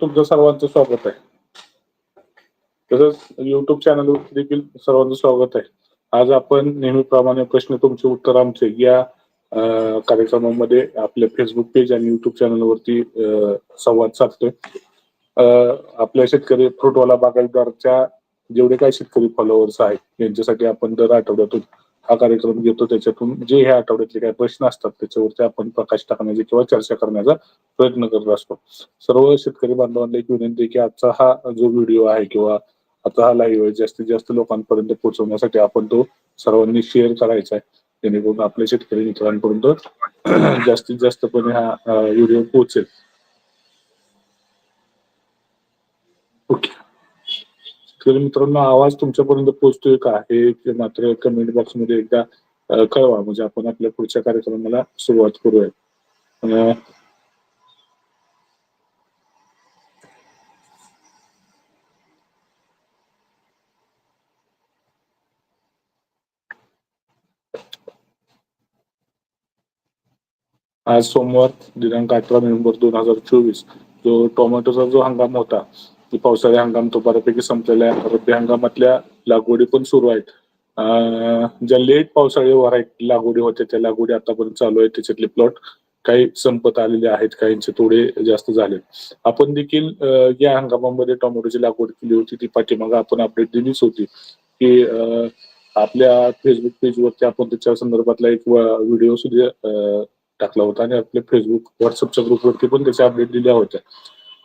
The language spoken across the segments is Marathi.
तुमचं सर्वांचं स्वागत आहे. तसंच युट्यूब चॅनलवर देखील सर्वांचं स्वागत आहे. आज आपण नेहमीप्रमाणे प्रश्न तुमचे उत्तर आमचे या कार्यक्रमामध्ये आपल्या फेसबुक पेज आणि युट्यूब चॅनलवरती संवाद साधतोय. आपल्या शेतकरी फ्रूटवाला बागायतदारच्या जेवढे काही शेतकरी फॉलोअर्स आहेत यांच्यासाठी आपण दर आठवड्यातून हा कार्यक्रम घेतो त्याच्यातून जे ह्या आठवड्यातले काही प्रश्न असतात त्याच्यावरती आपण प्रकाश टाकण्याचा किंवा चर्चा करण्याचा प्रयत्न करत असतो. सर्व शेतकरी बांधवांना एक विनंती आहे की आजचा हा जो व्हिडिओ आहे किंवा आता हा लाईव्ह आहे जास्तीत जास्त लोकांपर्यंत पोहोचवण्यासाठी आपण तो सर्वांनी शेअर करायचा आहे. जेणेकरून आपल्या शेतकरी मित्रांपर्यंत जास्तीत जास्तपणे हा व्हिडिओ पोहोचेल. ओके. शेतकरी मित्रांनो आवाज तुमच्यापर्यंत पोहोचतोय का? हे मात्र कमेंट बॉक्समध्ये एकदा कळवा. म्हणजे आपण आपल्या पुढच्या कार्यक्रमाला सुरुवात करूया. आज सोमवार दिनांक अठरा नोव्हेंबर दोन हजार चोवीस. जो टोमॅटोचा जो हंगाम होता पावसाळी हंगाम तो बऱ्यापैकी संपलेला आहे. रब्बी हंगामातल्या लागवडी पण सुरू आहेत. ज्या लेट पावसाळी व्हरायटी लागवडी होत्या त्या लागवडी आतापर्यंत चालू आहेत. त्याच्यातले प्लॉट काही संपत आलेले आहेत काहींचे थोडे जास्त झाले आपण देखील या हंगामामध्ये टोमॅटोची लागवड केली होती. ती पाठीमागे आपण अपडेट दिलीच होती की आपल्या फेसबुक पेजवरती आपण त्याच्या संदर्भातला एक व्हिडिओ सुद्धा टाकला होता आणि आपल्या फेसबुक व्हॉट्सअपच्या ग्रुपवरती पण त्याच्या अपडेट दिल्या होत्या.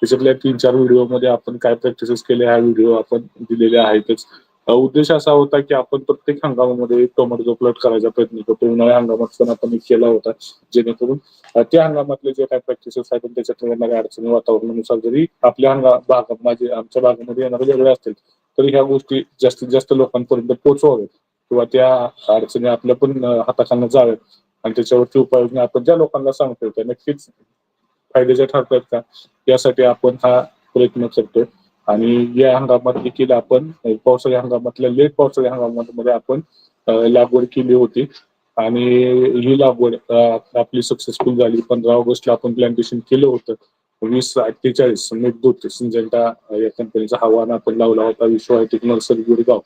त्याच्यातल्या तीन चार व्हिडिओमध्ये आपण काय प्रॅक्टिसेस केले हा व्हिडिओ आपण दिलेले आहेतच. उद्देश असा होता की आपण प्रत्येक हंगामामध्ये टोमॅटो प्लॉट करायचा प्रयत्न करतो. उन्हाळ्या हंगामात पण आपण केला होता जेणेकरून त्या हंगामातले जे काही प्रॅक्टिसेस आहेत त्याच्यात येणाऱ्या अडचणी वातावरणानुसार जरी आपल्या हंगा भागात माझे आमच्या भागामध्ये येणारे वेगळे असतील तरी ह्या गोष्टी जास्तीत जास्त लोकांपर्यंत पोहोचवाव्यात किंवा त्या अडचणी आपल्या पण अ, हाताखालनं जाव्यात. आणि त्याच्यावरती उपाययोजना आपण ज्या लोकांना सांगतोय त्या नक्कीच फायद्याच्या ठरतात का? यासाठी आपण हा प्रयत्न करतोय आणि या हंगामात देखील आपण पावसाळी हंगामातल्या लेट पावसाळी हंगामामध्ये आपण लागवड केली होती. आणि ही लागवड आपली सक्सेसफुल झाली. पंधरा ऑगस्टला आपण प्लांटेशन केलं होतं. वीस अठ्ठेचाळीस मेघदूत सिंजेंटा या कंपनीचा हवान आपण लावला होता. विश्व हायटेक नर्सरी गुडगाव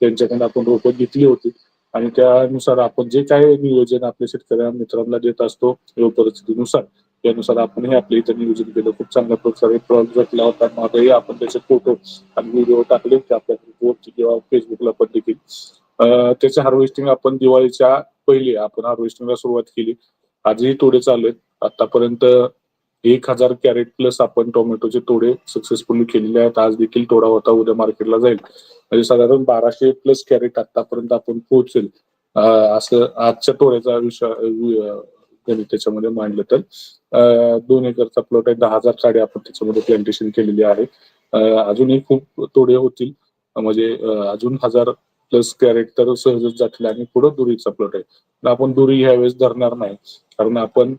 त्यांच्याकडे आपण रोपं घेतली होती. आणि त्यानुसार आपण जे काही नियोजन आपल्या शेतकऱ्या मित्रांना देत असतो परिस्थितीनुसार त्यानुसार आपण हे आपल्या इथं नियोजन केलं. खूप चांगल्या प्रकारे प्रॉब्लेम होता. मागेही आपण त्याचे फोटो आणि व्हिडिओ टाकले होते. आपल्या ग्रुपवरती किंवा फेसबुकला पण देखील. त्याचे हार्वेस्टिंग आपण दिवाळीच्या पहिले आपण हार्वेस्टिंगला सुरुवात केली. आजही तोडे चालू आहेत. आतापर्यंत एक हजार कॅरेट प्लस आपण टोमॅटोचे तोडे सक्सेसफुली केलेले आहेत. आज देखील तोडा होता. उद्या मार्केटला जाईल. म्हणजे साधारण बाराशे प्लस कॅरेट आतापर्यंत आपण पोहोचेल. असं आजच्या तोड्याचा विषय अं, त्याच्यामध्ये मांडलं तर. दोन एकरचा प्लॉट आहे दहा हजार साडे आपण त्याच्यामध्ये प्लांटेशन केलेली आहे. अजूनही खूप तोडे होतील. म्हणजे अजून हजार प्लस कॅरेट तर सहजच जातील आणि पुढे दुरीचा प्लॉट आहे. आपण दुरी ह्यावेळेस धरणार नाही. कारण आपण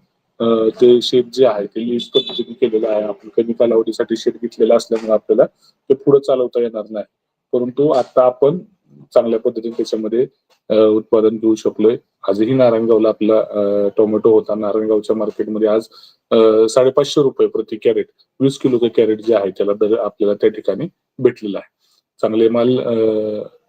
ते शेत जे आहे ते यूज पद्धतीने केलेलं आहे. आपण कमी कालावधीसाठी शेत घेतलेलं असल्यामुळे आपल्याला ते पुढे चालवता येणार नाही. परंतु आता आपण चांगल्या पद्धतीने त्याच्यामध्ये उत्पादन घेऊ शकलोय. आजही नारायणगावला आपला टोमॅटो होता. नारायणगावच्या मार्केटमध्ये आज साडेपाचशे रुपये प्रति कॅरेट वीस किलोचं कॅरेट जे आहे त्याला दर आपल्याला त्या ठिकाणी भेटलेला आहे. चांगले माल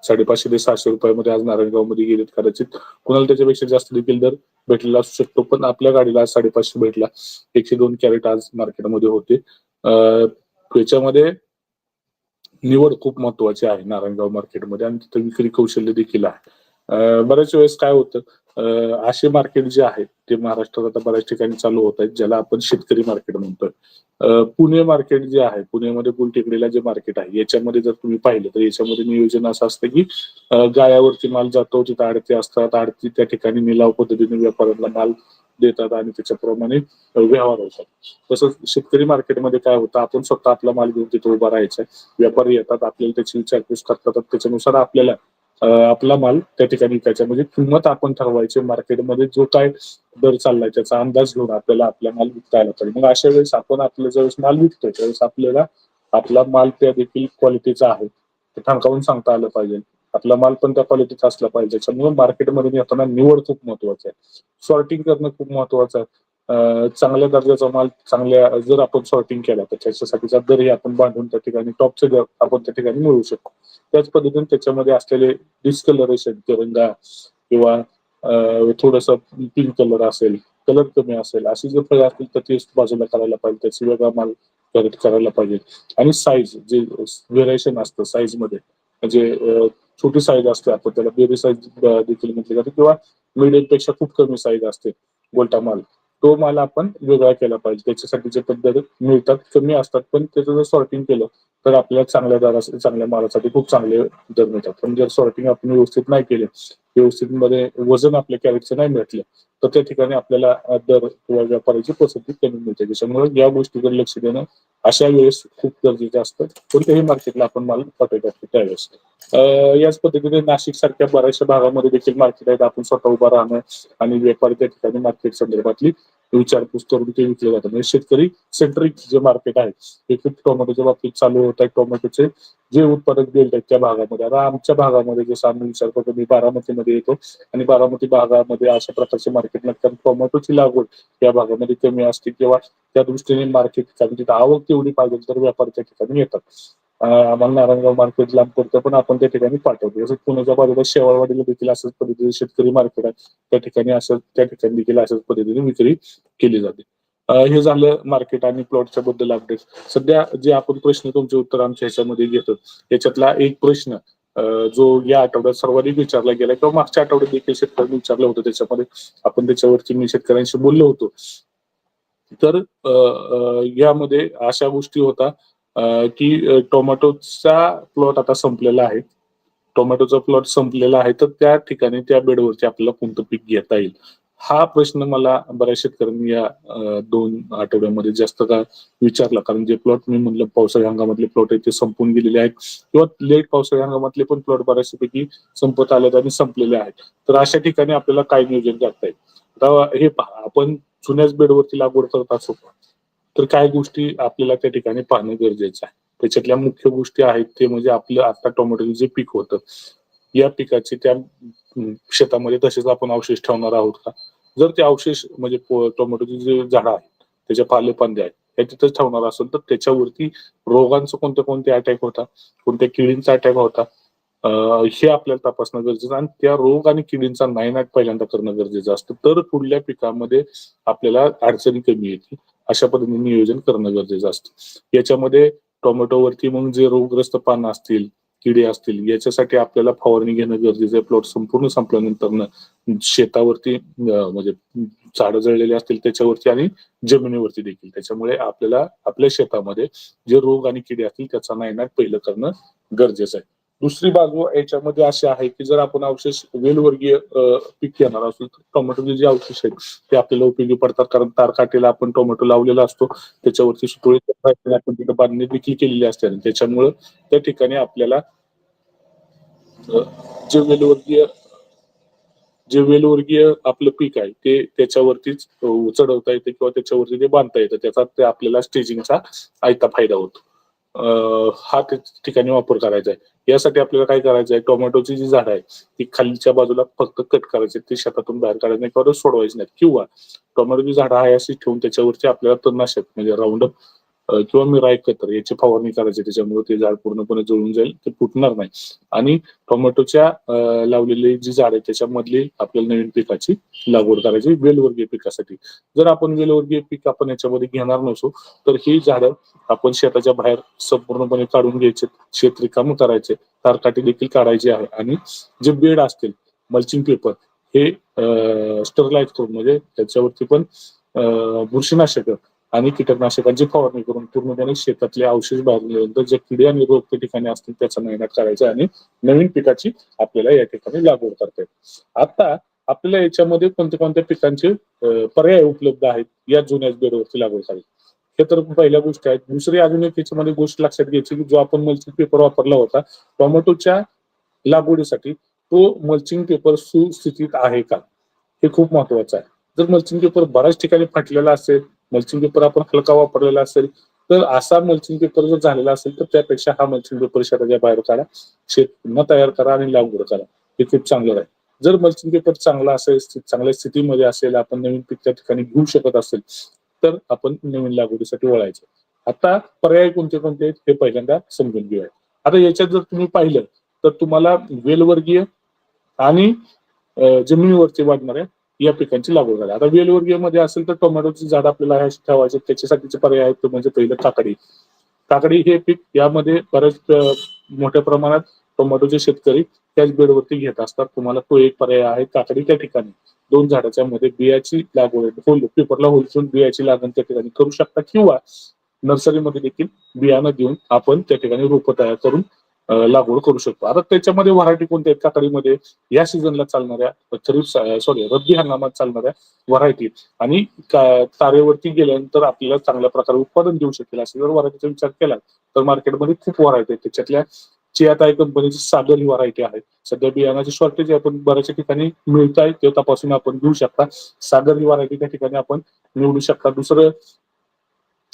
साडेपाचशे ते सहाशे रुपयामध्ये आज नारायणगावमध्ये गेलेत. कदाचित कुणाला त्याच्यापेक्षा जास्त देखील दर भेटलेला असू शकतो पण आपल्या गाडीला आज साडेपाचशे भेटला. एकशे दोन कॅरेट आज मार्केटमध्ये होते. त्याच्यामध्ये निवड खूप महत्वाची आहे नारायणगाव मार्केटमध्ये आणि तिथं विक्री कौशल्य देखील आहे. बऱ्याच वेळेस काय होतं असे मार्केट जे आहेत ते महाराष्ट्रात आता बऱ्याच ठिकाणी चालू होत आहेत ज्याला आपण शेतकरी मार्केट म्हणतोय. पुणे मार्केट जे आहे पुण्यामध्ये गुलटेकडीला जे मार्केट आहे याच्यामध्ये जर तुम्ही पाहिलं तर याच्यामध्ये नियोजन असं असतं की गाळ्यावरती गायावरती माल जातो तिथं आडते असतात आडती त्या ठिकाणी निलाव पद्धतीने व्यापाऱ्यांना माल देतात आणि त्याच्याप्रमाणे व्यवहार होतात. तसंच शेतकरी मार्केटमध्ये काय होतं आपण स्वतः आपला माल घेऊन तिथे उभा राहायचा व्यापारी येतात आपल्याला त्याची विचारपूस करतात त्याच्यानुसार आपल्याला आपला माल त्या ठिकाणी विकायचा म्हणजे किंमत आपण ठरवायची मार्केटमध्ये जो काय दर चाललाय त्याचा अंदाज घेऊन आपल्याला आपला माल विकता आला पाहिजे. मग अशा वेळेस आपण आपल्या ज्यावेळेस माल विकतोय त्यावेळेस आपल्याला आपला माल त्या देखील क्वालिटीचा आहे. ते ठणकावून सांगता आलं पाहिजे. आपला माल पण त्या क्वालिटीचा असला पाहिजे. त्याच्यामुळे मार्केटमध्ये येताना निवड खूप महत्वाची आहे. सॉर्टिंग करणं खूप महत्वाचं आहे. चांगल्या दर्जाचा माल चांगल्या जर आपण सॉर्टिंग केला तर त्याच्यासाठीचा दरही आपण बांधून त्या ठिकाणी टॉपचे दर आपण त्या ठिकाणी मिळवू शकतो. त्याच पद्धतीने त्याच्यामध्ये असलेले डिस्कलरेशन तिरंगा किंवा थोडस पिंक कलर असेल कलर कमी असेल अशी जर फळं असतील तर ती बाजूला करायला पाहिजे. त्याचा वेगळा माल करायला पाहिजे. आणि साईज जे व्हेरिएशन असतं साईजमध्ये म्हणजे छोटी साईज असते आपण त्याला. बेबी साईज देखील म्हटली जाते. किंवा मिडियमपेक्षा खूप कमी साईज असते गोल्टा माल. तो माल आपण वेगळा केला पाहिजे. त्याच्यासाठी जे पद्धत मिळतात कमी असतात पण त्याचं जर सॉर्टिंग केलं तर आपल्याला चांगल्या दरासाठी चांगल्या मालासाठी खूप चांगले दर मिळतात. पण जर सॉर्टिंग आपण व्यवस्थित नाही केले व्यवस्थित मध्ये वजन आपल्या कॅरेटचं नाही भेटलं तर त्या ठिकाणी आपल्याला दर किंवा व्यापाराची पसंती कमी मिळते. त्याच्यामुळे या गोष्टीकडे लक्ष देणं अशा वेळेस खूप गरजेचं असतं. कोणत्याही मार्केटला आपण माल पाठवत असतो त्यावेळेस. याच पद्धतीने नाशिक सारख्या बऱ्याचशा भागामध्ये देखील मार्केट आहेत. आपण स्वतः उभा राहणं आणि व्यापारी त्या ठिकाणी मार्केट संदर्भातली विचारपूस करून ते विकले जातात. म्हणजे शेतकरी सेंट्रिक जे मार्केट आहे ते खूप टोमॅटोच्या बाबतीत चालू होत आहे. टोमॅटोचे जे उत्पादक बेल्ट आहेत त्या भागामध्ये. आता आमच्या भागामध्ये जसं आम्ही विचार करतो मी बारामतीमध्ये येतो आणि बारामती भागामध्ये अशा प्रकारचे मार्केट नाही. कारण टोमॅटोची लागवड या भागामध्ये कमी असते किंवा त्या दृष्टीने मार्केट कारण तिथे आवक तेवढी पाहिजे तर व्यापार त्या ठिकाणी येतात. आम्हाला नारायणगाव मार्केट लांब पडतं पण आपण त्या ठिकाणी पाठवतो. जसं पुण्याच्या बाजूला शेवाळवाडीला देखील अशाच पद्धतीने शेतकरी मार्केट आहे. त्या ठिकाणी असं त्या ठिकाणी देखील अशाच पद्धतीने विक्री केली जाते. हे झालं मार्केट आणि प्लॉटच्या बद्दल अपडेट सध्या जे आपण प्रश्न तुमचे उत्तर आमच्या ह्याच्यामध्ये घेतो याच्यातला एक प्रश्न जो या आठवड्यात सर्वाधिक विचारला गेला किंवा मागच्या आठवड्यात देखील शेतकऱ्यांनी विचारलं होतं त्याच्यामध्ये. आपण त्याच्यावरती मी शेतकऱ्यांशी बोललो होतो. तर यामध्ये अशा गोष्टी होता. की टोमॅटोचा प्लॉट आता संपलेला आहे. टोमॅटोचा प्लॉट संपलेला आहे तर त्या ठिकाणी त्या बेडवरती आपल्याला कोणतं पीक घेता येईल? हा प्रश्न मला बऱ्याच शेतकऱ्यांनी या दोन आठवड्यामध्ये जास्त का विचारला. कारण जे प्लॉट मी म्हणलं पावसाळी हंगामातले प्लॉट आहेत ते संपून गेलेले आहेत. किंवा लेट पावसाळी हंगामातले पण प्लॉट बऱ्याचपैकी संपत आले आणि संपलेले आहेत. तर अशा ठिकाणी आपल्याला काय नियोजन करता येईल? आता हे पहा आपण जुन्याच बेडवरती लागवड करत असो तर काय गोष्टी आपल्याला त्या ठिकाणी पाहणं गरजेचं आहे. त्याच्यातल्या मुख्य गोष्टी आहेत ते म्हणजे आपलं आता टोमॅटोचं जे पीक होतं या पिकाचे त्या शेतामध्ये तसेच आपण अवशेष ठेवणार आहोत का? जर ते अवशेष म्हणजे टोमॅटोचे टोमॅटोची जे झाडं आहेत त्याच्या पाले पांदे आहेत हे तिथंच ठेवणार असेल तर त्याच्यावरती रोगांचं कोणते कोणते अटॅक होता कोणत्या किडींचा अटॅक होता हे आपल्याला तपासणं गरजेचं आहे. आणि त्या रोग आणि किडींचा नायनाट पहिल्यांदा करणं गरजेचं असतं. तर पुढल्या पिकामध्ये आपल्याला अडचणी कमी येतील. अशा पद्धतीने नियोजन करणं गरजेचं असतं. याच्यामध्ये टोमॅटोवरती मग जे रोगग्रस्त पानं असतील किडे असतील याच्यासाठी आपल्याला फवारणी घेणं गरजेचं आहे. प्लॉट संपूर्ण संपल्यानंतर शेतावरती म्हणजे झाडं जळलेली असतील त्याच्यावरती आणि जमिनीवरती देखील. त्याच्यामुळे आपल्याला आपल्या शेतामध्ये जे रोग आणि किडे असतील त्याचा नायनाट पहिलं करणं गरजेचं आहे. दुसरी बाजू याच्यामध्ये अशी आहे की जर आपण अवशेष वेलवर्गीय पीक घेणार असू तर टोमॅटोचे जे अवशेष आहेत ते आपल्याला उपयोगी पडतात. कारण तारकाटेला आपण टोमॅटो लावलेला असतो त्याच्यावरती सुतोळी आपण तिथे बांधणी देखील केलेली असते. आणि त्याच्यामुळं त्या ठिकाणी आपल्याला जे वेलवर्गीय जे वेलवर्गीय आपलं पीक आहे ते त्याच्यावरतीच चढवता येते किंवा त्याच्यावरती ते बांधता येतं. त्याचा ते आपल्याला स्टेजिंगचा आयता फायदा होतो. हा त्या ठिकाणी वापर करायचा आहे. यासाठी आपल्याला काय करायचं आहे? टोमॅटोची जी झाड आहे ती खालीच्या बाजूला फक्त कट करायची ती शेतातून बाहेर काढायचं नाही किंवा सोडवायची नाही किंवा टोमॅटोची झाडं आहे अशी ठेवून त्याच्यावरती आपल्याला तणनाशक म्हणजे राऊंड किंवा मिराय कतर याची फवारणी करायची त्याच्यामुळे ते झाड पूर्णपणे जळून जाईल ते फुटणार नाही. आणि टोमॅटोच्या लावलेली जी झाड आहे त्याच्यामधली आपल्याला नवीन पिकाची लागवड करायची वेलवर्गीय पिकासाठी. जर आपण वेलवर्गीय पीक आपण याच्यामध्ये घेणार नसू तर ही झाडं आपण शेताच्या बाहेर संपूर्णपणे काढून घ्यायचे शेत रिकामं करायचे तारकाठी देखील काढायची आहे. आणि जे बेड असतील मल्चिंग पेपर हे स्टरलाइज करून म्हणजे त्याच्यावरती पण बुरशीनाशक आणि कीटकनाशकांची फवारणी करून पूर्णपणे शेतातले अवशेष बाहेर गेल्यानंतर जे किडे आणि रोग त्या ठिकाणी असतील त्याचा मेहनत करायचा आणि नवीन पिकाची आपल्याला या ठिकाणी लागवड करता येईल आता आपल्याला याच्यामध्ये कोणत्या कोणत्या पिकांचे पर्याय उपलब्ध आहेत या जुन्या बेडवरती लागवड करायची हे तर पहिल्या गोष्टी आहेत दुसरी अजून एक याच्यामध्ये गोष्ट लक्षात घ्यायची की जो आपण मल्चिंग पेपर वापरला होता टोमॅटोच्या लागवडीसाठी तो मल्चिंग पेपर सुस्थितीत आहे का? हे खूप महत्वाचं आहे. जर मल्चिंग पेपर बऱ्याच ठिकाणी फाटलेला असेल मल्चिंग पेपर आपण हलका वापरलेला असेल तर असा मल्चिंग पेपर जर झालेला असेल तर त्यापेक्षा हा मल्चिंग पेपर शेताच्या बाहेर काढा शेत पुन्हा तयार करा आणि लागवड करा. हे खूप चांगलं आहे. जर मल्चिंग पेपर चांगला असेल चांगल्या स्थितीमध्ये असेल आपण नवीन पीक त्या ठिकाणी घेऊ शकत असेल तर आपण नवीन लागवडीसाठी वळायचं. आता पर्याय कोणते कोणते आहेत हे पहिल्यांदा समजून घेऊया. आता याच्यात जर तुम्ही पाहिलं तर तुम्हाला वेलवर्गीय आणि अं, जमिनीवरती वाढणाऱ्या या पिकांची लागवड झाली. आता वेलवर्गीयमध्ये असेल तर टोमॅटोची झाड आपल्याला ह्या ठेवायचे त्याच्यासाठीचे पर्याय आहेत ते म्हणजे पहिलं काकडी. काकडी हे पीक यामध्ये बऱ्याच मोठ्या प्रमाणात टोमॅटोचे शेतकरी त्याच बेडवरती घेत असतात. तुम्हाला तो एक पर्याय आहे काकडी त्या ठिकाणी. दोन झाडाच्या मध्ये बियाची लागवड होल पेपरला होलसून बियाची लागण त्या ठिकाणी करू शकता किंवा नर्सरीमध्ये देखील बियाणं देऊन आपण त्या ठिकाणी रोपं तयार करून लागवड करू शकतो. आता त्याच्यामध्ये व्हरायटी कोणत्या आहेत? काकडीमध्ये या सीझनला चालणाऱ्या खरीप सॉरी रब्बी हंगामात चालणाऱ्या व्हरायटी आणि तारेवरती गेल्यानंतर आपल्याला चांगल्या प्रकारे उत्पादन देऊ शकेल. असं जर व्हरायटीचा विचार केला तर मार्केटमध्ये खूप व्हरायटी आहेत. त्याच्यातल्या चियाताई कंपनीची सागर ही व्हरायटी आहे. सध्या बियाणाची शॉर्टेज आपण बऱ्याचशा ठिकाणी मिळत आहे. ते तपासून आपण घेऊ शकता. सागर ही व्हरायटी त्या ठिकाणी आपण निवडू शकता. दुसरं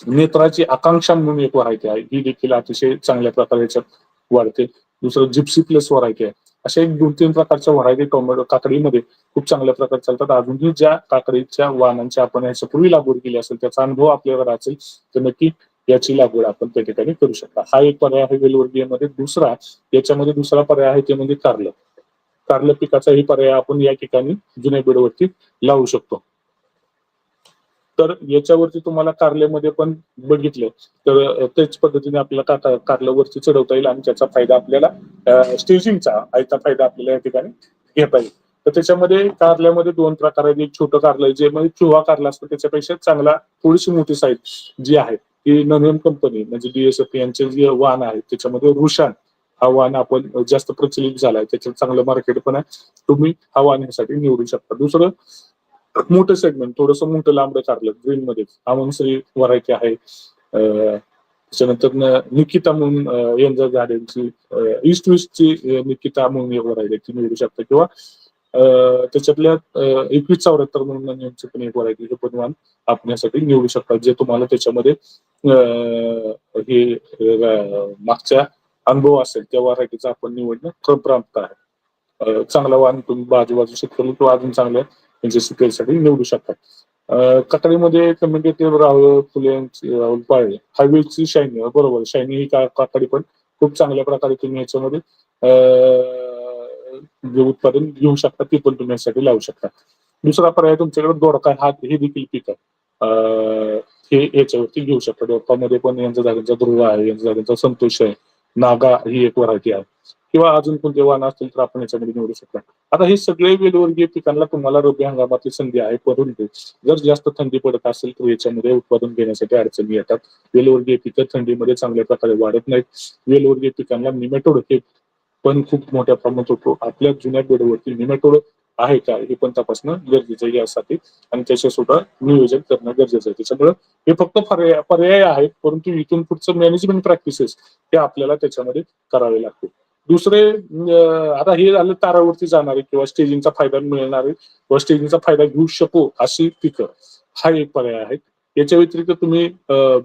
नेत्राची आकांक्षा म्हणून एक व्हरायटी आहे. ही देखील अतिशय चांगल्या प्रकारे याच्यात वाढते. दुसरं जिप्सी प्लस व्हरायटी आहे. अशा एक दोन तीन प्रकारच्या व्हरायटी टोमॅटो काकडीमध्ये खूप चांगल्या प्रकारे चालतात. अजूनही ज्या काकडीच्या वाहनांची आपण याच्यापूर्वी लागवड केली असेल त्याचा अनुभव आपल्याला असेल तर नक्की याची लागवड आपण त्या ठिकाणी करू शकता. हा एक पर्याय आहे वेलवर्गीयमध्ये. दुसरा याच्यामध्ये दुसरा पर्याय आहे ते म्हणजे कारलं. कारलं पिकाचाही पर्याय आपण या ठिकाणी जुन्या बेडवरती लावू शकतो. तर याच्यावरती तुम्हाला कारल्यामध्ये पण बघितलं. तर त्याच पद्धतीने आपल्याला का कारलं चढवता येईल आणि त्याचा फायदा आपल्याला स्टेजिंगचा आयता फायदा आपल्याला या ठिकाणी घेता येईल. तर त्याच्यामध्ये कारल्यामध्ये दोन प्रकार आहेत. एक छोटं कारलं जे म्हणजे चुहा कारला असतो त्याच्यापेक्षा चांगला थोडीशी मोठी साईज जी आहे ती नवीन कंपनी म्हणजे बीएसएफ यांचे जे वाहन आहे त्याच्यामध्ये रुशान हा वाहन आपण जास्त प्रचलित झालाय त्याच्यात चांगलं मार्केट पण आहे. तुम्ही हा वाहन यासाठी निवडू शकता. दुसरं मोठं सेगमेंट थोडस मोठं लांबडं काढलं ग्रीन मध्ये आमनश्री व्हरायटी आहे. त्याच्यानंतर निकिता म्हणून अं, गार्डनची ईस्ट वेस्टची निकिता म्हणून एक व्हरायटी ती मिळू शकता. किंवा त्याच्यातल्या एकवीस चौऱ्याहत्तर म्हणून यांची पण एक व्हरायटी हे पण वाहन आपण निवडू शकता जे तुम्हाला त्याच्यामध्ये हे मागच्या अनुभव असेल त्या व्हरायटीचा आपण निवडणं क्रम आहे. चांगला वाहन तुम्ही बाजूबाजू शेतकरी किंवा अजून चांगल्या म्हणजे शिकायसाठी निवडू शकता अं, कटारीमध्ये कम्युनिकेटिव्ह राहुल फुले राहुल पाळे हायवेची शायनी बरोबर शायनी ही का- काकडी पण खूप चांगल्या प्रकारे तुम्ही याच्यामध्ये जे उत्पादन घेऊ शकता ते पण तुम्ही यासाठी लावू शकता. दुसरा पर्याय तुमच्याकडे दोडका हा हे देखील पीक आहे. हे याच्यावरती घेऊ शकता. दोडकामध्ये पण यांचा जागेचा ध्रुव आहे यांचा जागेचा संतोष आहे. नागा ही एक व्हरायटी आहे. किंवा अजून कोणते वाहन असतील तर आपण याच्यामध्ये निवडू शकता. आता हे सगळे वेलवर्गीय पिकांना तुम्हाला रब्बी हंगामातली संधी आहे परंतु जर जास्त थंडी पडत असेल तर याच्यामध्ये उत्पादन घेण्यासाठी अडचणी येतात. वेलवर्गीय पिकं थंडीमध्ये चांगल्या प्रकारे वाढत नाहीत. वेलवर्गीय पिकांना निमेटोड हे पण खूप मोठ्या प्रमाणात होतो. आपल्या जुन्या बेडवरती निमेटोड आहे का हे पण तपासणं गरजेचं आहे यासाठी. आणि त्याच्या सुद्धा नियोजन करणं गरजेचं आहे. त्याच्यामुळे हे फक्त पर्याय पर्याय आहेत. परंतु इथून पुढचं मॅनेजमेंट प्रॅक्टिसेस हे आपल्याला त्याच्यामध्ये करावे लागतील. दुसरे आता हे झालं तारावरती जाणारे किंवा स्टेजिंगचा फायदा मिळणारे किंवा स्टेजिंगचा फायदा घेऊ शकू अशी पिकं. हा एक पर्याय आहे. याच्या व्यतिरिक्त तुम्ही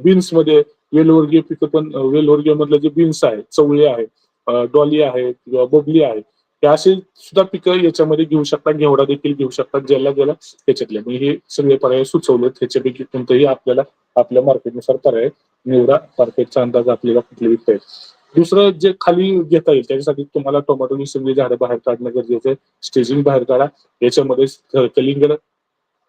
बीन्समध्ये वेलवर्गीय पिकं पण वेलवर्गीय मधलं जे बीन्स आहे चवळी आहे डॉली आहे किंवा बबली आहे हे असे सुद्धा पिकं याच्यामध्ये घेऊ शकता. घेवडा देखील घेऊ शकतात ज्याला ज्याला त्याच्यातले. मी हे सगळे पर्याय सुचवलेत. त्याच्यापैकी कोणतंही आपल्याला आपल्या मार्केटनुसार पर्याय निवडा. मार्केटचा अंदाज आपल्याला कुठले विकता येईल दुसरं जे खाली घेता येईल त्याच्यासाठी तुम्हाला टोमॅटोनी सगळी झाडं बाहेर काढणं गरजेचं आहे. स्टेजिंग बाहेर काढा. याच्यामध्ये कलिंगर कलिंगड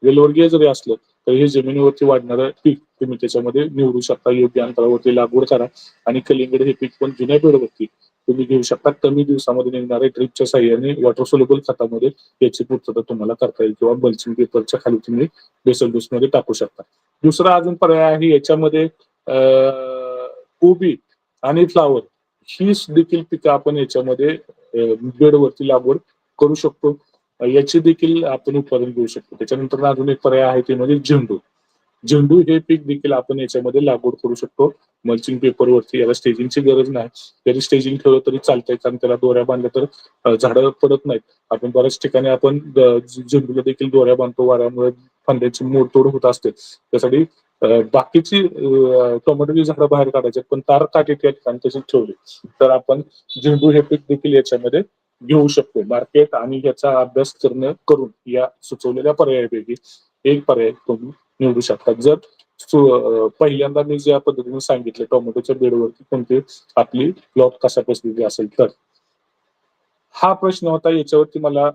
वेलवर्गीय जरी असलं तर हे जमिनीवरती वाढणारं पीक तुम्ही त्याच्यामध्ये निवडू शकता. योग्य अंतरावरती लागवड करा. आणि कलिंगड हे पीक पण जुन्या पिढीवरती तुम्ही घेऊ शकता. कमी दिवसामध्ये निघणारे ड्रिपच्या साह्याने वॉटर सोलेबल खतामध्ये याची पूर्तता तुम्हाला करता येईल किंवा बल्चिंग पेपरच्या खाली तुम्ही बेसल डोस मध्ये टाकू शकता. दुसरा अजून पर्याय आहे याच्यामध्ये अं, कोबी. आणि फ्लावर ही देखील पिकं आपण याच्यामध्ये बेडवरती लागवड करू शकतो. याचे याची देखील आपण उत्पादन घेऊ शकतो. त्याच्यानंतर अजून एक पर्याय आहे ते म्हणजे झेंडू. झेंडू हे पीक देखील आपण याच्यामध्ये लागवड करू शकतो. मल्चिंग पेपरवरती याला स्टेजिंगची गरज नाही. जरी स्टेजिंग ठेवलं तरी चालतंय कारण त्याला दोऱ्या बांधल्या तर झाडं पडत नाहीत. आपण बऱ्याच ठिकाणी आपण झेंडूला देखील दोऱ्या बांधतो. वाऱ्यामुळे फांद्याची मोडतोड होत असते. त्यासाठी बाकीची टोमॅटोची झाडं बाहेर काढायची पण तार काठी त्या ठिकाणी तशी ठेवली. तर आपण झेंडू हे पीक देखील याच्यामध्ये घेऊ शकतो. मार्केट आणि याचा अभ्यास करणं करून या सुचवलेल्या पर्यायापैकी एक पर्याय तुम्ही निवडू शकता. जर पहिल्यांदा मी ज्या पद्धतीने सांगितलं टोमॅटोच्या बेडवरती कोणती आपली प्लॉट कशा पसलेली असेल तर. हा प्रश्न होता याच्यावरती मला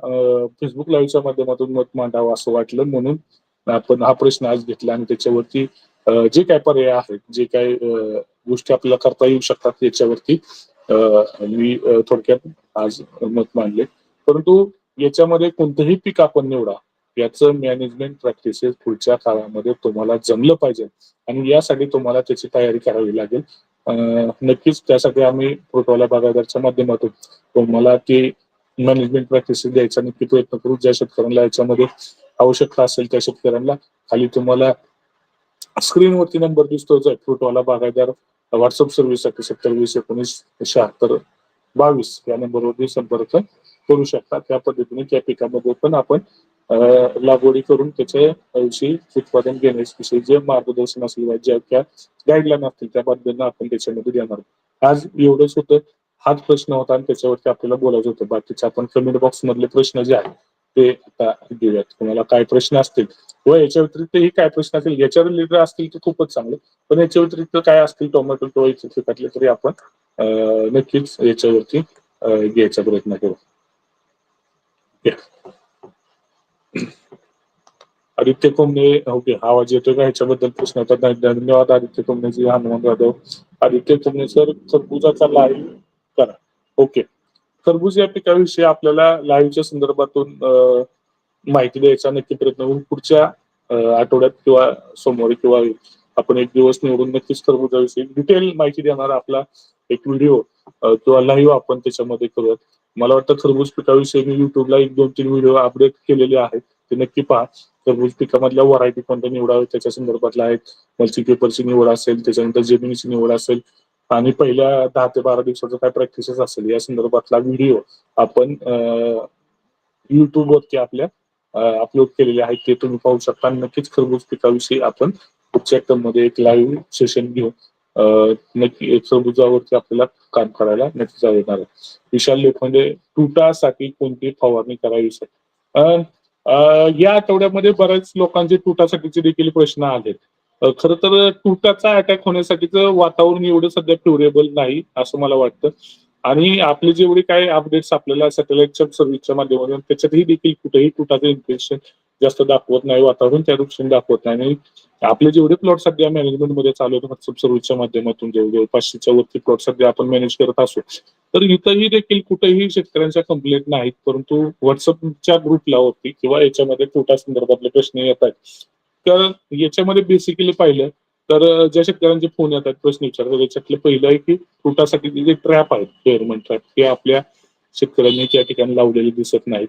फेसबुक लाईव्हच्या माध्यमातून मत मांडावं असं वाटलं. म्हणून आपण हा प्रश्न आज घेतला आणि त्याच्यावरती जे काय पर्याय आहेत जे काय गोष्टी आपल्याला करता येऊ शकतात याच्यावरती मी थोडक्यात आज मत मांडले. परंतु याच्यामध्ये कोणतंही पीक आपण निवडा याचं मॅनेजमेंट प्रॅक्टिसेस पुढच्या काळामध्ये तुम्हाला जमलं पाहिजे आणि यासाठी तुम्हाला त्याची तयारी करावी लागेल. नक्कीच त्यासाठी आम्ही प्रोटोला बागायदारच्या माध्यमातून तुम्हाला ते मॅनेजमेंट प्रॅक्टिसेस द्यायचा नक्की प्रयत्न करू. ज्या शेतकऱ्यांना याच्यामध्ये आवश्यकता असेल त्या शेतकऱ्यांना. खाली तुम्हाला स्क्रीनवरती नंबर दिसतो फ्रुटवाला बागायदार व्हॉट्सअप सर्व्हिससाठी सत्तर वीस एकोणीस शहात्तर बावीस या नंबरवरती संपर्क करू शकता. त्या पद्धतीने त्या पिकामध्ये पण आपण लागवडी करून त्याच्याविषयी उत्पादन घेण्याविषयी जे मार्गदर्शन असेल ज्या त्या गाईडलाईन असतील त्या पद्धतीने आपण त्याच्यामध्ये देणार आज एवढंच होतं. हाच प्रश्न होता आणि त्याच्यावरती आपल्याला बोलायचं होतं. बाकीचे आपण कमेंट बॉक्स मधले प्रश्न जे आहेत ते आता घेऊयात कोणाला काय प्रश्न असतील? व याच्या व्यतिरिक्तही काय प्रश्न असतील? याच्या रिलेटेड असतील तर खूपच चांगलं. पण याच्या व्यतिरिक्त काय असतील? टोमॅटो किंवा इतर पिकातले तरी आपण नक्कीच याच्यावरती घ्यायचा प्रयत्न करू. आदित्य कोंबणे ओके आवाज येतोय का? ह्याच्याबद्दल प्रश्न होता. धन्यवाद आदित्य कोंबणेजी हनुमान जाधव. आदित्य कोंबणे सर खरबुजाचा लाईव्ह करा. ओके. खरबूज या पिकाविषयी आपल्याला लाईव्हच्या संदर्भातून माहिती द्यायचा नक्की प्रयत्न होऊन पुढच्या आठवड्यात किंवा सोमवारी किंवा आपण एक दिवस निवडून नक्कीच खरबुजाविषयी डिटेल माहिती देणारा आपला एक व्हिडिओ किंवा लाईव्ह आपण त्याच्यामध्ये करूयात. मला वाटतं खरबूज पिकाविषयी मी युट्यूबला एक दोन तीन व्हिडिओ अपडेट केलेले आहेत. ते नक्की पहा. टरबूज पिकामधल्या व्हरायटी कोणत्या निवडाव्या त्याच्या संदर्भातल्या आहेत. मल्चिपेपरची निवड असेल त्याच्यानंतर जमिनीची निवड असेल आणि पहिल्या दहा ते बारा दिवसाचं काय प्रॅक्टिसेस असेल या संदर्भातला व्हिडिओ आपण युट्यूबवरती आपल्या अपलोड केलेले आहेत ते तुम्ही पाहू शकता. नक्कीच खरबूज पिकाविषयी आपण पुढच्या टर्ममध्ये एक लाईव्ह सेशन घेऊन नक्की खरबुजावरती आपल्याला काम करायला नक्कीच येणार आहे. विशाल लोखंडे तुटासाठी कोणती फवारणी करावी सर या आठवड्यामध्ये बऱ्याच लोकांचे तुटासाठीचे देखील प्रश्न आलेत. खरं तर तुटाचा अटॅक होण्यासाठीचं वातावरण एवढं सध्या फ्युरेबल नाही असं मला वाटतं. आणि आपले जेवढे काही अपडेट्स आपल्याला सॅटेलाइटच्या सर्व्हिसच्या माध्यमातून त्याच्यातही देखील कुठेही तुटाचं इन्फेक्शन जास्त दाखवत नाही वातावरण त्या दृष्टीने दाखवत नाही. आणि आपले जेवढे प्लॉट सध्या मॅनेजमेंटमध्ये चालू आहेत व्हॉट्सअप सर्व्हिसच्या माध्यमातून जवळजवळ पाचशेच्या वरती प्लॉट सध्या आपण मॅनेज करत असू. तर इथंही देखील कुठेही शेतकऱ्यांच्या कंप्लेंट नाहीत परंतु व्हॉट्सअपच्या ग्रुपला वरती किंवा याच्यामध्ये तुटा संदर्भातले प्रश्न येत आहेत. तर याच्यामध्ये बेसिकली पाहिलं तर ज्या शेतकऱ्यांचे फोन येतात प्रश्न विचारतात त्याच्यातलं पहिलं आहे की फ्रुटासाठी जे ट्रॅप आहेत फेअरमन ट्रॅप ते आपल्या शेतकऱ्यांनी त्या ठिकाणी लावलेले दिसत नाहीत.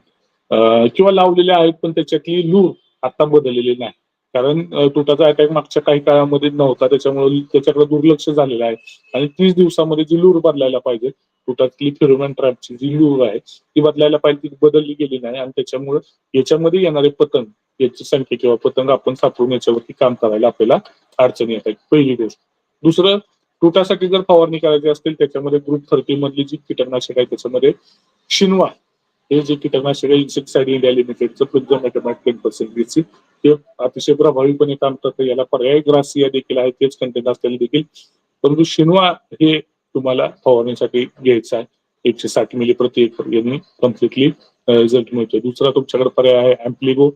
किंवा लावलेले आहेत पण त्याच्यातली लूर आता बदललेली नाही. कारण तुटाचा अटॅक मागच्या काही काळामध्ये नव्हता. त्याच्यामुळे त्याच्याकडे दुर्लक्ष झालेलं आहे. आणि तीस दिवसामध्ये जी लूर बदलायला पाहिजे तुटातली फिरोमॅन ट्रॅपची जी लूर आहे ती बदलायला पाहिजे ती बदलली गेली नाही. आणि त्याच्यामुळे याच्यामध्ये येणारे पतंग याची संख्या किंवा पतंग आपण सापडून याच्यावरती काम करायला आपल्याला अडचणी येत आहेत. पहिली गोष्ट. दुसरं तुटासाठी जर फवारणी करायची असतील त्याच्यामध्ये ग्रुप थर्टी मधली जी कीटकनाशक आहे त्याच्यामध्ये शिनवा हे जे कीटकनाशक आहे इन्सेक्टिसाइड इंडिया लिमिटेडचं प्रिझोमॅटोमॅट टेन पर्सेंटेजची ते अतिशय प्रभावीपणे काम करतं. याला पर्याय ग्रासिया देखील आहे तेच कंटेंट असलेले देखील. परंतु शिनवा हे तुम्हाला फवारणीसाठी घ्यायचं आहे. एकशे साठ मिली प्रति एकर यांनी कम्प्लिटली रिझल्ट मिळतो दुसरा तुमच्याकडे पर्याय आहे अँप्लिगो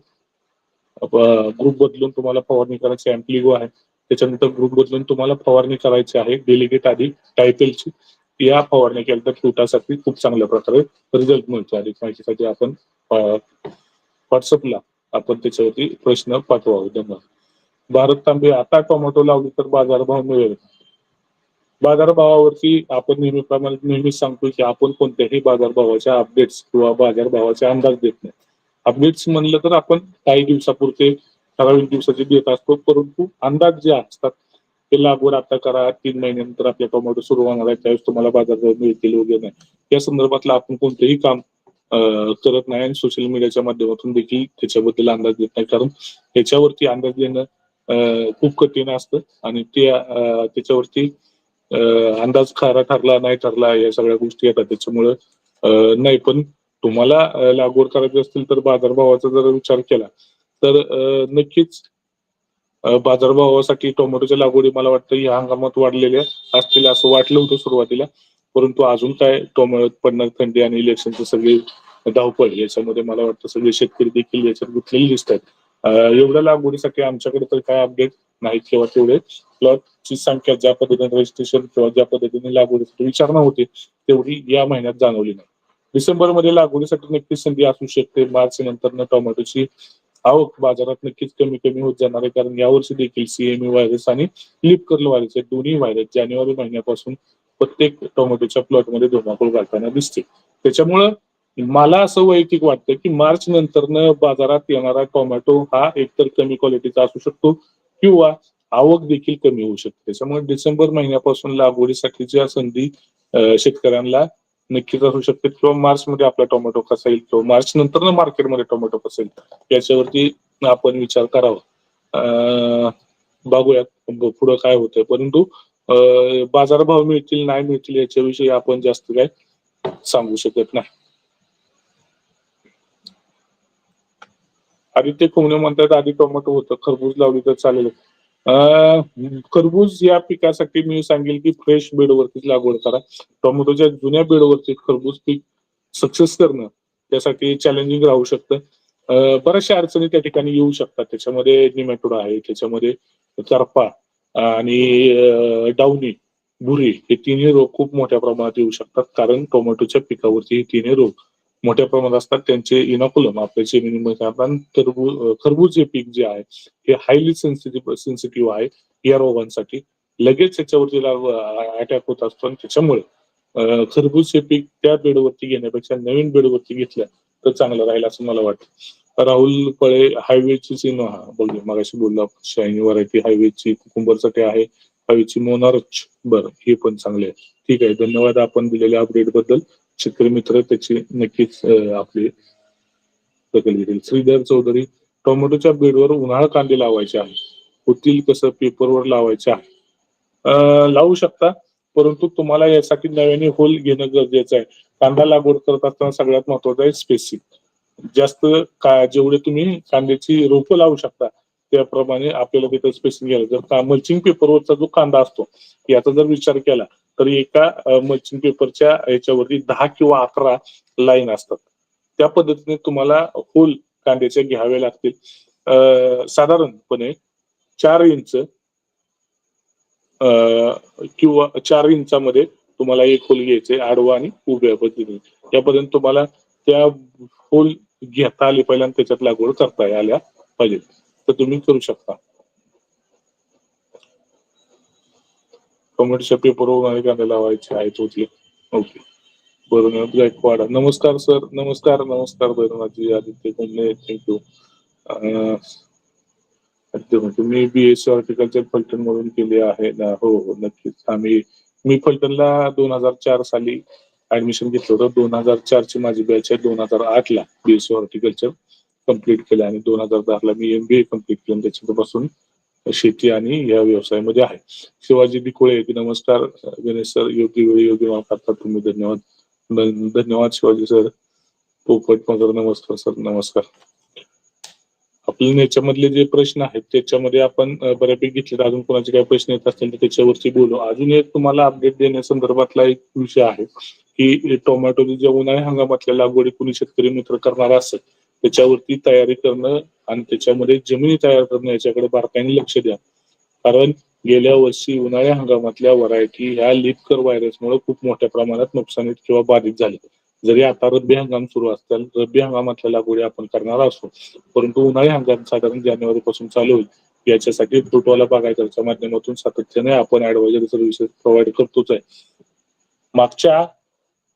ग्रुप बदलून तुम्हाला फवारणी करायची अँप्लिगो आहे. त्याच्यानंतर ग्रुप बदलून तुम्हाला फवारणी करायची आहे डेलिगेट आधी टायपेलची या फवारणी केल्या तर तुटासाठी खूप चांगल्या प्रकारे रिझल्ट मिळतो. अधिक माहितीसाठी आपण व्हॉट्सअपला आपण त्याच्यावरती प्रश्न पाठवावे धन्यवाद भारत तांबे आता टोमॅटो लावली तर बाजारभाव मिळेल. बाजारभावावरती आपण नेहमीप्रमाणे नेहमीच सांगतो की आपण कोणत्याही बाजारभावाच्या अपडेट्स किंवा बाजारभावाचे अंदाज देत नाही. अपडेट्स म्हणलं तर आपण काही दिवसापुरते ठराविक दिवसाचे देत असतो परंतु अंदाज जे असतात ते लागवड आता करा तीन महिन्यानंतर आपल्या टोमॅटो सुरू होणार आहे त्यावेळेस तुम्हाला बाजारभाव मिळतील वगैरे नाही. या संदर्भातला आपण कोणतंही काम करत नाही आणि सोशल मीडियाच्या माध्यमातून देखील त्याच्याबद्दल अंदाज देत नाही. कारण त्याच्यावरती अंदाज देणं अं, खूप कठीण असतं आणि ते त्याच्यावरती अंदाज खरा ठरला नाही ठरला या सगळ्या गोष्टी येतात. त्याच्यामुळं नाही पण तुम्हाला लागवड करायची असतील तर बाजारभावाचा जर विचार केला तर नक्कीच बाजारभावासाठी टोमॅटोच्या लागवडी मला वाटतं या हंगामात वाढलेल्या असतील असं वाटलं होतं सुरुवातीला. परंतु अजून काय टोमॅटो पडणार थंडी आणि इलेक्शनचे सगळे धावपळ याच्यामध्ये मला वाटतं सगळे शेतकरी देखील याच्यात गुंतलेले दिसत आहेत एवढ्या लागवडीसाठी आमच्याकडे तर काय अपडेट नाहीत किंवा तेवढे. प्लॉटची संख्या ज्या पद्धतीने रजिस्ट्रेशन किंवा ज्या पद्धतीने लागवडीसाठी विचारणा होती तेवढी या महिन्यात जाणवली नाही. डिसेंबरमध्ये लागवडीसाठी नक्कीच संधी असू शकते. मार्च नंतर टोमॅटोची आवक बाजारात नक्कीच कमी कमी होत जाणार आहे. कारण यावर्षी देखील सीएमई व्हायरस आणि लिप कर्ल व्हायरस या दोन्ही व्हायरस जानेवारी महिन्यापासून प्रत्येक टोमॅटोच्या प्लॉटमध्ये धुमाकूळ घालताना दिसते. त्याच्यामुळं मला असं वैयक्तिक वाटतं की मार्च नंतरनं बाजारात येणारा टोमॅटो हा एकतर कमी क्वालिटीचा असू शकतो किंवा आवक देखील कमी होऊ शकते. त्याच्यामुळे डिसेंबर महिन्यापासून लागवडीसाठीच्या संधी शेतकऱ्यांना नक्कीच असू शकते किंवा मार्च मध्ये आपला टोमॅटो कसा येईल किंवा मार्च नंतर मार्केटमध्ये टोमॅटो कसा येईल याच्यावरती आपण विचार करावा. बघूयात पुढं काय होतंय. परंतु बाजारभाव मिळतील नाही मिळतील याच्याविषयी आपण जास्त काय सांगू शकत नाही. आदित्य खुमणे म्हणतात आधी टोमॅटो होतं खरबूज लावली तर चालेल. खरबूज या पिकासाठी मी सांगेल की फ्रेश बेडवरतीच लागवड करा. टोमॅटोच्या जुन्या बेडवरती खरबूज पीक सक्सेस करणं त्यासाठी चॅलेंजिंग राहू शकतं. बऱ्याचशा अडचणी त्या ठिकाणी येऊ शकतात. त्याच्यामध्ये निमॅटोड आहे त्याच्यामध्ये करपा आणि अं, डावणी भुरी हे तिन्ही रोग खूप मोठ्या प्रमाणात येऊ शकतात. कारण टोमॅटोच्या पिकावरती हे तिन्ही रोग मोठ्या प्रमाणात असतात. त्यांचे इनॉकुलम आपल्या जमिनीमध्ये आपण टरबूज खरबूज हे पीक जे आहे हे हायली सेन्सिटिव्ह सेन्सिटिव्ह आहे या रोगांसाठी. लगेच त्याच्यावरती अटॅक होत असतो आणि त्याच्यामुळे खरबूज हे पीक त्या बेडवरती घेण्यापेक्षा नवीन बेडवरती घेतलं तर चांगलं राहील असं मला वाटतं. राहुल पळे हायवेची चिन्ह हा बघूया मगाशी बोललो आपण शाईनी व्हरायटी हायवेची कुकुंबरसाठी आहे हायवेची मोनार्च बर हे पण चांगले आहे. ठीक आहे धन्यवाद आपण दिलेल्या अपडेटबद्दल. शेतकरी मित्र त्याची नक्कीच आपली दखल घेतील. श्रीधर चौधरी टोमॅटोच्या बेडवर उन्हाळा कांदे लावायचे आहे. होतील कसं पेपरवर लावायचे आहे. लावू शकता परंतु तुम्हाला यासाठी नव्याने होल घेणं गरजेचं आहे. कांदा लागवड करत असताना सगळ्यात महत्वाचं आहे स्पेसिंग जास्त का जेवढे तुम्ही कांद्याची रोपं लावू शकता त्याप्रमाणे आपल्याला तिथं स्पेसिंग घ्यायला जर का मल्चिंग पेपरवरचा जो कांदा असतो याचा जर विचार केला तर एका मल्चिंग पेपरच्या याच्यावरती दहा किंवा अकरा लाईन असतात. त्या पद्धतीने तुम्हाला होल कांद्याच्या घ्यावे लागतील. साधारणपणे चार इंच किंवा चार इंचामध्ये तुम्हाला एक होल घ्यायचे आडवा आणि उभ्या पद्धतीने. यापर्यंत तुम्हाला त्या होल घेता आले पाहिजे आणि त्याच्यात लागवड करता आल्या पाहिजे तर तुम्ही करू शकता. टोमॅटोच्या पेपरवर आणि कांदे लावायचे आहेत होते. ओके बरं गायकवाड नमस्कार सर नमस्कार नमस्कार भैरवनाथजी आदित्य कोंडे थँक्यू तुम्ही बी एस हॉर्टिकल्चर फलटण मधून केले आहे. ना हो हो नक्कीच. आम्ही मी फलटणला दोन हजार चार साली ऍडमिशन घेतलं होतं. दोन हजार चारची माझी बॅच आहे. दोन हजार आठ ला बी हॉर्टिकल्चर कंप्लीट केलं आणि दोन हजार दहा ला मी एमबीए कंप्लीट केलं. त्याच्यापासून शेती आणि या व्यवसायामध्ये आहे. शिवाजी दिकोळे नमस्कार गणेश सर योग्य वेळी योग्य माफ करतात तुम्ही धन्यवाद. धन्यवाद शिवाजी सर. पोपट मगर नमस्कार सर नमस्कार. आपल्या याच्यामधले जे प्रश्न आहेत त्याच्यामध्ये आपण बऱ्यापैकी घेतले अजून कोणाचे काही प्रश्न येत असतील तर त्याच्यावरती बोलू. अजून एक तुम्हाला अपडेट देण्यासंदर्भातला एक विषय आहे. की टोमॅटो ज्या उन्हाळी हंगामातल्या लागवडी कुणी शेतकरी मित्र करणार असेल त्याच्यावरती तयारी करणं आणि त्याच्यामध्ये जमिनी तयार करणं याच्याकडे बारकाईने लक्ष द्या. कारण गेल्या वर्षी उन्हाळ्या हंगामातल्या व्हरायटी ह्या लिपकर व्हायरसमुळे खूप मोठ्या प्रमाणात नुकसानीत किंवा बाधित झाले. जरी आता रब्बी हंगाम सुरू असतील रब्बी हंगामातल्या लागवडी आपण करणार असो परंतु उन्हाळी हंगाम साधारण जानेवारी पासून चालू होईल याच्यासाठी फ्रुटवाला बागायतच्या माध्यमातून सातत्याने आपण ऍडवायझरी सर्व्हिसेस प्रोव्हाइड करतोच आहे. मागच्या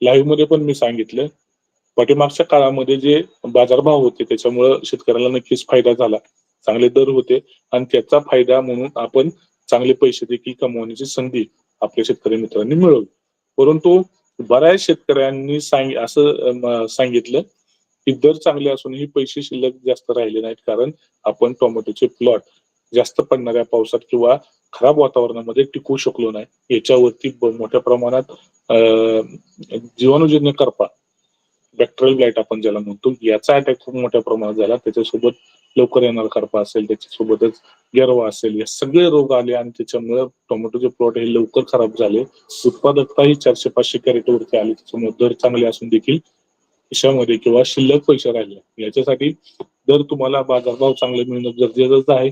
लाईव्हमध्ये पण मी सांगितलं. पाठीमागच्या काळामध्ये जे बाजारभाव होते त्याच्यामुळं शेतकऱ्याला नक्कीच फायदा झाला. चांगले दर होते आणि त्याचा फायदा म्हणून आपण चांगले पैसे देखील कमवण्याची संधी आपल्या शेतकरी मित्रांनी मिळवली. परंतु बऱ्याच शेतकऱ्यांनी सांग असं सांगितलं की दर चांगले असूनही पैसे शिल्लक जास्त राहिले नाहीत. कारण आपण टोमॅटोचे प्लॉट जास्त पडणाऱ्या पावसात किंवा खराब वातावरणामध्ये टिकू शकलो नाही. याच्यावरती मोठ्या प्रमाणात जीवाणूजन्य करपा बॅक्टेरियल ब्लाइट आपण ज्याला म्हणतो याचा अटॅक खूप मोठ्या प्रमाणात झाला. त्याच्यासोबत लवकर येणार करपा असेल त्याच्यासोबतच गेरवा असेल हे सगळे रोग आले आणि त्याच्यामुळे टोमॅटोचे प्लॉट हे लवकर खराब झाले. उत्पादकता ही चारशे पाचशे कॅरेटवरती आली. त्याच्यामुळे दर चांगले असून देखील खिशामध्ये किंवा शिल्लक पैसे राहिले. याच्यासाठी दर तुम्हाला बाजारभाव चांगले मिळणं गरजेचंच आहे.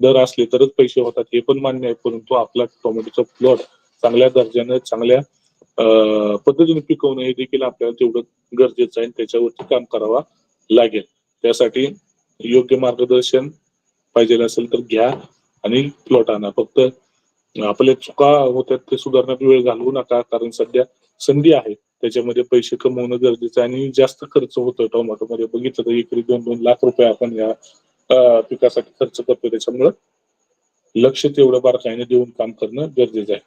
दर असले तरच पैसे होतात हे पण मान्य आहे परंतु आपला टोमॅटोचा प्लॉट चांगल्या दर्जाने चांगल्या पद्धतीने पिकवणं हे देखील आपल्याला तेवढं गरजेचं आहे आणि त्याच्यावरती काम करावा लागेल. त्यासाठी योग्य मार्गदर्शन पाहिजे असेल तर घ्या आणि प्लॉट आणा. फक्त आपल्या चुका होत्या ते सुधारण्यात वेळ घालवू नका कारण सध्या संधी आहे. त्याच्यामध्ये पैसे कमवणं गरजेचं आहे आणि जास्त खर्च होतोय टोमॅटोमध्ये. बघितलं तर एकरी दोन दोन लाख रुपये आपण या पिकासाठी खर्च करतो त्याच्यामुळं. लक्ष तेवढं बारकाईने देऊन काम करणं गरजेचं आहे.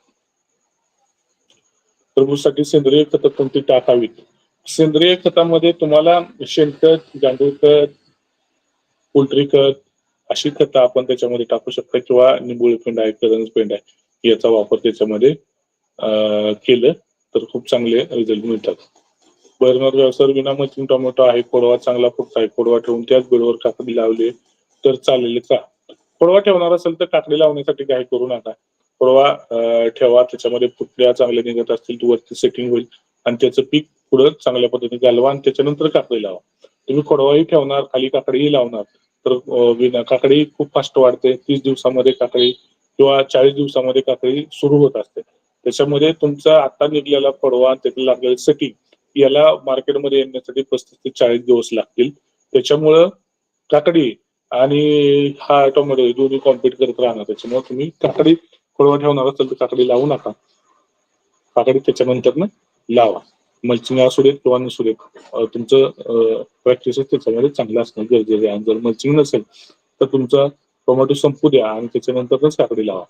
टरबूजसाठी सेंद्रिय खत कोणती टाकावीत? सेंद्रिय खतामध्ये तुम्हाला शेणखत गांडूळ खत पोल्ट्री खत अशी खतं आपण त्याच्यामध्ये टाकू शकता किंवा निंबोळी पेंड आहे करंज पेंड आहे याचा वापर त्याच्यामध्ये केलं तर खूप चांगले रिझल्ट मिळतात. बर्नर व्यवसाय विना मल्चिंग टोमॅटो आहे कोडवा चांगला फुटत आहे कोडवा ठेवून त्याच बेडवर काकडी लावले तर चालेल का खोडवा ठेवणार असेल तर काकडी लावण्यासाठी काही करू नका. खोडवा ठेवा त्याच्यामध्ये फुटल्या चांगल्या निघत असतील तर वरती सेटिंग होईल. आणि त्याचं पीक पुढं चांगल्या पद्धतीने घालवा आणि त्याच्यानंतर काकडी लावा. तुम्ही खोडवाही ठेवणार खाली काकडीही लावणार. तर विना काकडी खूप फास्ट वाढते. तीस दिवसामध्ये काकडी किंवा चाळीस दिवसामध्ये काकडी सुरू होत असते. त्याच्यामध्ये तुमचा आता निघलेला फडवा आणि त्याला लागलेलं सेटिंग याला मार्केटमध्ये येण्यासाठी पस्तीस ते चाळीस दिवस लागतील. त्याच्यामुळं काकडी आणि हा टोमॅटो दोन्ही कॉम्पिट करत राहणार. त्याच्यामुळे तुम्ही काकडी खोळवा ठेवणार असेल तर काकडी लावू नका. काकडी त्याच्यानंतर ना लावा. मल्चिंग असू देत किंवा नसू देत तुमचं प्रॅक्टिस त्याच्यामध्ये चांगलं असणं गरजेचं आहे. आणि जर मल्चिंग नसेल तर तुमचा टोमॅटो संपू द्या आणि त्याच्यानंतरच काकडी लावा.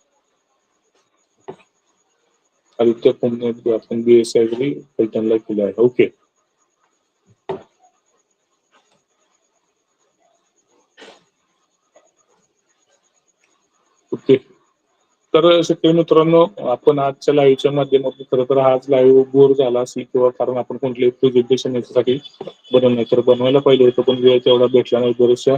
आदित्य आपण बी एस आय पैठणला केलं आहे. ओके. ओके. तर शेतकरी मित्रांनो आपण आजच्या लाईव्हच्या माध्यमातून खरं तर आज लाईव्ह बोर झाला असेल किंवा कारण आपण कोणत्याही प्रेझेंटेशन याच्यासाठी बनवलं तर बनवायला पाहिजे होतं पण वेळ तेवढा भेटला नाही. बऱ्याचशा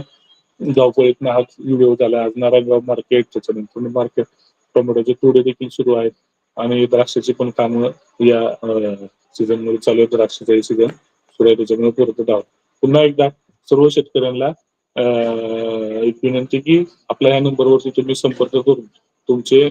धावपळीतनं आज व्हिडिओ झाला. आज नारायणगाव मार्केट त्याच्यानंतर मार्केट टोमॅटोचे तोडे देखील सुरू आहेत. आणि द्राक्षाची पण कामं या सीझनमध्ये चालू आहे द्राक्षाचाही सीझन सुरू आहे. त्याच्यामुळे करत धाव पुन्हा एकदा सर्व शेतकऱ्यांना एक विनंती की आपल्या या नंबरवरती तुम्ही संपर्क करून तुमचे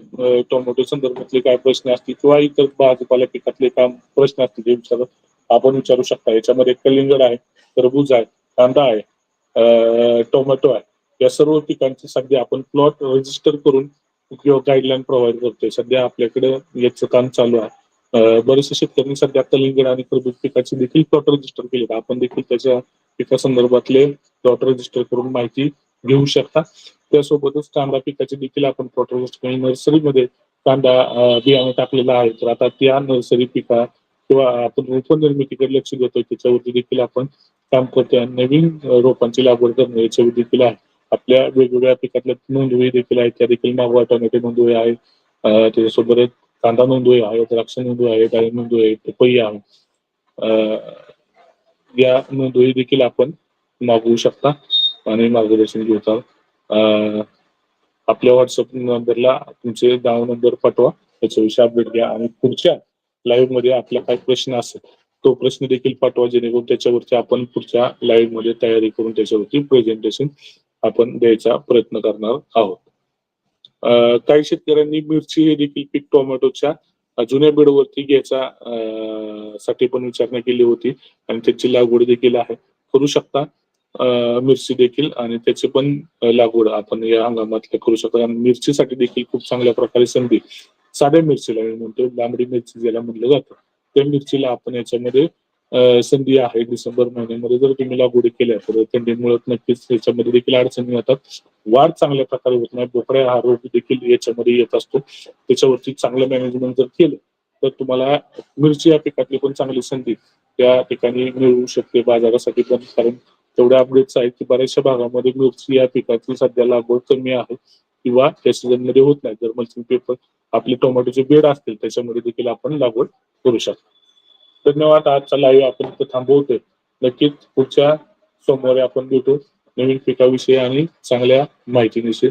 टोमॅटो संदर्भातले काय प्रश्न असतील किंवा इतर भाजीपाला पिकातले काम प्रश्न असतील ते विचारत आपण विचारू शकता. याच्यामध्ये कलिंगड आहे तरबूज आहे कांदा आहे टोमॅटो आहे. या सर्व पिकांचे सध्या आपण प्लॉट रजिस्टर करून किंवा गाईडलाईन प्रोव्हाइड करतोय. सध्या आपल्याकडे याचं काम चालू आहे. बरेचसे शेतकऱ्यांनी सध्या कलिंगड आणि तरबूज पिकाचे देखील प्लॉट रजिस्टर केले आपण देखील त्याच्या पिका संदर्भातले प्लॉट रजिस्टर करून माहिती घेऊ शकता. त्यासोबतच कांदा पिकाचे देखील आपण प्लॉट रजिस्टर करून नर्सरीमध्ये कांदा बियाणं टाकलेला आहे. तर आता त्या नर्सरी पिका किंवा आपण रोपनिर्मितीकडे लक्ष देतोय त्याच्यावरती देखील आपण काम करतोय. नवीन रोपांची लागवड करणं याच्यावर देखील आहे. आपल्या वेगवेगळ्या पिकातल्या नोंदवही देखील आहेत. त्या देखील मागवा टोमॅटो नोंदवही आहे. त्याच्यासोबत कांदा नोंदवही आहे. द्राक्ष नोंदवही आहे. डाळी नोंदवही आहे. पपई आहे. या नोंदवही देखील आपण मागवू शकता आणि मार्गदर्शन घेता आपल्या व्हॉट्सअप नंबरला तुमचे नाव नंबर पाठवा. त्याच्याविषयी अपडेट घ्या आणि पुढच्या लाईव्हमध्ये आपला काय प्रश्न असेल तो प्रश्न देखील पाठवा जेणेकरून त्याच्यावरती आपण पुढच्या लाईव्हमध्ये तयारी करून त्याच्यावरती प्रेझेंटेशन आपण द्यायचा प्रयत्न करणार आहोत. काही शेतकऱ्यांनी मिरची हे देखील पीक टोमॅटोच्या जुन्या बेडवरती घ्यायचा साठी पण विचारणा केली होती आणि त्याची लागवड देखील आहे. करू शकता मिरची देखील आणि त्याची पण लागवड आपण या हंगामातल्या करू शकतो. आणि मिरचीसाठी देखील खूप चांगल्या प्रकारे संधी साध्या मिरचीला मी म्हणतो लांबडी मिरची ज्याला म्हणलं जातं त्या मिरचीला आपण याच्यामध्ये संधी आहे डिसेंबर महिन्यामध्ये. जर तुम्ही लागवडी केल्या तर थंडीमुळे नक्कीच याच्यामध्ये देखील अडचणी येतात. वाढ चांगल्या प्रकारे होत नाही. बोकड्या हा रोग देखील याच्यामध्ये येत असतो. त्याच्यावरती चांगलं मॅनेजमेंट जर केलं तर तुम्हाला मिरची या पिकातली पण चांगली संधी त्या ठिकाणी मिळू शकते बाजारासाठी पण. कारण तेवढ्या अपडेट्स आहेत की बऱ्याचशा भागामध्ये मिरची या पिकाची सध्या लागवड कमी आहे किंवा त्या सीझनमध्ये होत नाही. जर मल्चिंग पेपर आपले टोमॅटोचे बेड असतील त्याच्यामध्ये देखील आपण लागवड करू शकतो. धन्यवाद. आजचा लाईव्ह आपण इथं थांबवतोय. नक्कीच पुढच्या सोमवारी आपण भेटू. नवीन पिकाविषयी आणि चांगल्या माहितीविषयी.